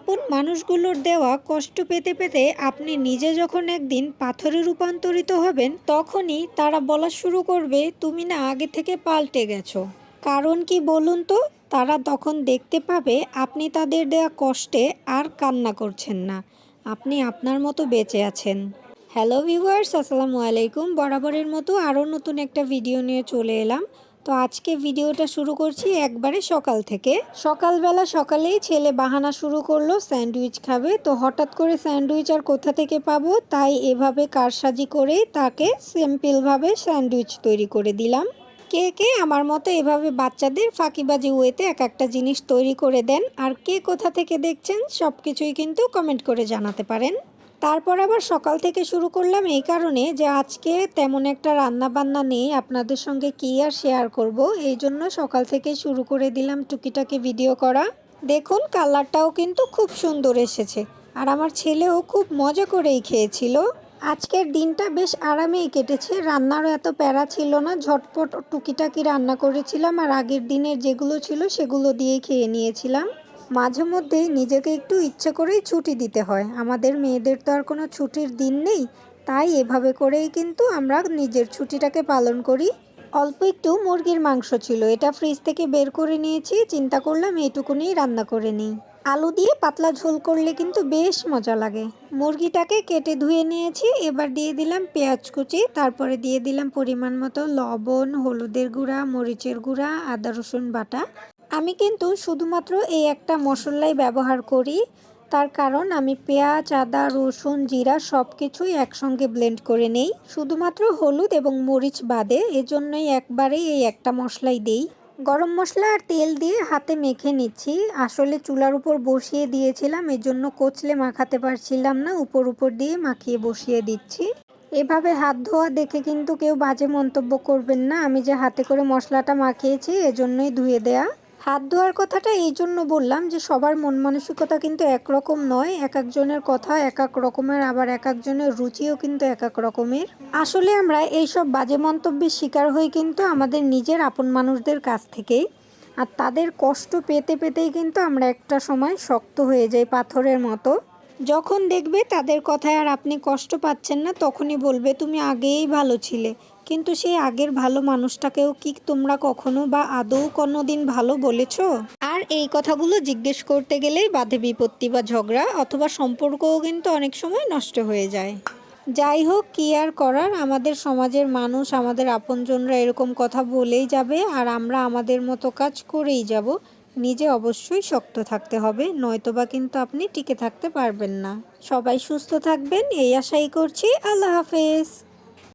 আপন মানুষগুলোর দেওয়া কষ্ট পেতে পেতে আপনি নিজে যখন একদিন পাথরে রূপান্তরিত হবেন, তখনই তারা বলা শুরু করবে, তুমি না আগে থেকে পাল্টে গেছো। কারণ কি বলুন তো, তারা তখন দেখতে পাবে আপনি তাদের দেওয়া কষ্টে আর কান্না করছেন না। আপনি আপনার মতো বেঁচে আছেন। হ্যালো ভিউয়ার্স, আসসালামু আলাইকুম। বরাবরের মতো আরও নতুন একটা ভিডিও নিয়ে চলে এলাম। তো আজকে ভিডিওটা শুরু করছি একবারে সকাল থেকে। সকালবেলা সকালেই ছেলে বাহানা শুরু করল, স্যান্ডউইচ খাবে। তো হঠাৎ করে স্যান্ডউইচ আর কোথা থেকে পাবো, তাই এভাবে কারসাজি করে তাকে সিম্পলভাবে স্যান্ডউইচ তৈরি করে দিলাম। কে কে আমার মতো এভাবে বাচ্চাদের ফাঁকিবাজি ওয়েতে এক একটা জিনিস তৈরি করে দেন, আর কে কোথা থেকে দেখছেন সব কিছুই কিন্তু কমেন্ট করে জানাতে পারেন। তারপর আবার সকাল থেকে শুরু করলাম এই কারণে যে আজকে তেমন একটা রান্না বান্না নেই, আপনাদের সঙ্গে কী আর শেয়ার করব। এই জন্য সকাল থেকে শুরু করে দিলাম টুকিটাকি ভিডিও করা। দেখুন কালারটাও কিন্তু খুব সুন্দর এসেছে। আর আমার ছেলেও খুব মজা করেই খেয়েছিল। আজকের দিনটা বেশ আরামেই কেটেছে। রান্নারও এত প্যারা ছিল না, ঝটপট টুকিটাকি রান্না করেছিলাম। আর আগের দিনের যেগুলো ছিল সেগুলো দিয়েই খেয়ে নিয়েছিলাম। মাঝে মধ্যেই নিজেকে একটু ইচ্ছে করেই ছুটি দিতে হয়। আমাদের মেয়েদের তো আর কোনো ছুটির দিন নেই। তাই এভাবে করেই কিন্তু আমরা নিজের ছুটিটাকে পালন করি। অল্প একটু মুরগির মাংস ছিল। এটা ফ্রিজ থেকে বের করে নিয়েছি। চিন্তা করলাম এইটুকুনি রান্না করে নিই। আলু দিয়ে পাতলা ঝোল করলে কিন্তু বেশ মজা লাগে। মুরগিটাকে কেটে ধুয়ে নিয়েছি। এবার দিয়ে দিলাম পেঁয়াজ কুচি। তারপরে দিয়ে দিলাম পরিমাণ মতো লবণ, হলুদের গুঁড়া, মরিচের গুঁড়া, আদা রসুন বাটা। আমি কিন্তু শুধুমাত্র এই একটা মশলাই ব্যবহার করি। তার কারণ আমি পেঁয়াজ, আদা, রসুন, জিরা সব কিছুই একসঙ্গে ব্লেন্ড করে নেই। শুধুমাত্র হলুদ এবং মরিচ বাদে এজন্যই একবারেই এই একটা মশলাই দিই। গরম মশলা আর তেল দিয়ে হাতে মেখে নিচ্ছি। আসলে চুলার উপর বসিয়ে দিয়েছিলাম, এজন্য কোচলে মাখাতে পারছিলাম না, উপর উপর দিয়ে মাখিয়ে বসিয়ে দিচ্ছি। এভাবে হাত ধোয়া দেখে কিন্তু কেউ বাজে মন্তব্য করবেন না। আমি যে হাতে করে মশলাটা মাখিয়েছি, এজন্যই ধুয়ে দেয়া। হাত ধোয়ার কথাটা এই জন্য বললাম যে সবার মন মানসিকতা কিন্তু একরকম নয়, এক একজনের কথা এক এক রকমের, আবার এক একজনের রুচিও কিন্তু এক এক রকমের। আসলে আমরা এইসব বাজে মন্তব্যের শিকার হই কিন্তু আমাদের নিজের আপন মানুষদের কাছ থেকেই। আর তাদের কষ্ট পেতে পেতেই কিন্তু আমরা একটা সময় শক্ত হয়ে যাই পাথরের মতো। যখন দেখবে তাদের কথায় আর আপনি কষ্ট পাচ্ছেন না, তখনই বলবে, তুমি আগেই ভালো ছিলে। কিন্তু সেই আগের ভালো মানুষটাকেও কি তোমরা কখনো বা আদৌ কোনো দিন ভালো বলেছ? আর এই কথাগুলো জিজ্ঞেস করতে গেলেই বাধে বিপত্তি বা ঝগড়া, অথবা সম্পর্কও কিন্তু অনেক সময় নষ্ট হয়ে যায়। যাই হোক, কি আর করার? আমাদের সমাজের মানুষ, আমাদের আপনজনরা এরকম কথা বলেই যাবে, আর আমরা আমাদের মতো কাজ করেই যাব। নিজে অবশ্যই শক্ত থাকতে হবে, নয়তোবা কিন্তু আপনি টিকে থাকতে পারবেন না। সবাই সুস্থ থাকবেন, এই আশাই করছি। আল্লাহ হাফেজ।